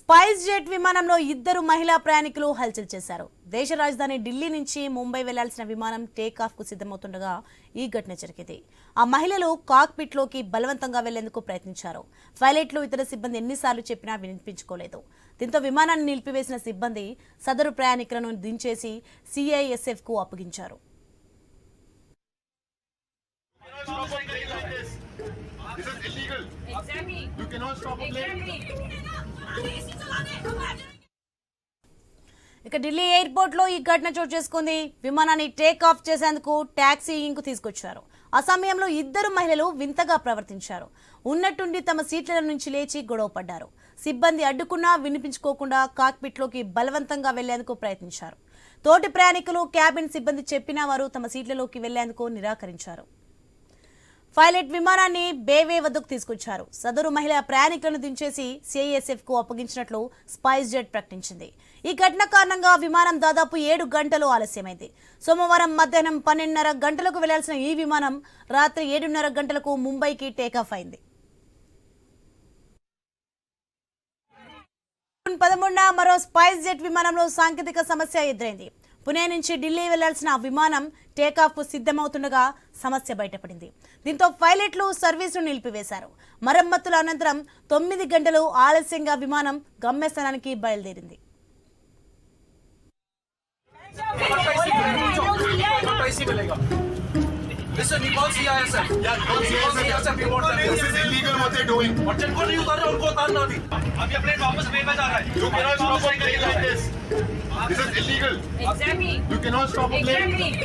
Spice jet విమానంలో ఇద్దరు మహిళా ప్రయాణికులు హల్చల్ చేశారు దేశ రాజధాని ఢిల్లీ నుంచి ముంబై వెళ్ళాల్సిన విమానం టేక్ ఆఫ్కు సిద్ధమవుతుండగా ఈ ఘటన జరిగింది ఆ మహిళలు కాక్పిట్లోకి బలవంతంగా వెళ్ళేందుకు ప్రయత్నించారు పైలట్లో ఇతర సిబ్బంది ఎన్నిసార్లు చెప్పినా వినిపించుకోలేదు దీంతో విమానాన్ని నిలిపివేసిన సిబ్బంది సదరు ప్రయాణికులను దించేసి సిఐఎస్ఎఫ్కు అప్పగించారు This is illegal. Exactly. You cannot stop a plane. ఇక ఢిల్లీ ఎయిర్పోర్ట్లో ఈ ఘటన చోటు చేసుకుంది. విమానాన్ని టేక్ ఆఫ్ చేసేందుకు ట్యాక్సీయింగ్ తీసుకొచ్చారు. ఆ సమయంలో ఇద్దరు మహిళలు వింతగా ప్రవర్తించారు. ఉన్నట్టుండి తమ సీట్ల నుంచి లేచి గొడవ పడ్డారు. సిబ్బంది అడ్డుకున్నా వినిపించుకోకుండా కాక్పిట్లోకి బలవంతంగా వెళ్ళేందుకు ప్రయత్నించారు. తోటి ప్రయాణికులు క్యాబిన్ సిబ్బంది చెప్పినా వారు తమ సీట్లలోకి వెళ్ళేందుకు నిరాకరించారు. పైలట్ విమానాన్ని బేవే వద్దకు తీసుకొచ్చారు. సదరు మహిళ ప్రయాణికులను దించేసి సిఐఎస్ఎఫ్కు అప్పగించినట్లు స్పైస్ జెట్ ప్రకటించింది. ఈ ఘటన కారణంగా విమానం దాదాపు ఏడు గంటలు ఆలస్యమైంది. సోమవారం మధ్యాహ్నం పన్నెండున్నర గంటలకు వెళ్ళాల్సిన ఈ విమానం రాత్రి ఏడున్నర గంటలకు ముంబైకి టేకాఫ్ అయింది. పదమూడున మరో స్పైస్ జెట్ విమానంలో సాంకేతిక సమస్య ఎదురైంది. పుణే నుంచి ఢిల్లీ వెళ్లాల్సిన విమానం టేకాఫ్ కు సిద్ధమవుతుండగా సమస్య బయటపడింది దీంతో పైలట్లు సర్వీసును నిలిపివేశారు మరమ్మతుల అనంతరం తొమ్మిది గంటలు ఆలస్యంగా విమానం గమ్యస్థానానికి బయలుదేరింది पैसे मिलेगा Listen, he calls CISF. Yeah, he calls CISF. He wants them. This is illegal what they're doing. और जिनको नहीं उतार रहे उनको उतारना अभी अभी अपने वापस वे में जा रहा है You cannot stop a plane like this. This is illegal. Exactly. You cannot stop a plane. Exactly.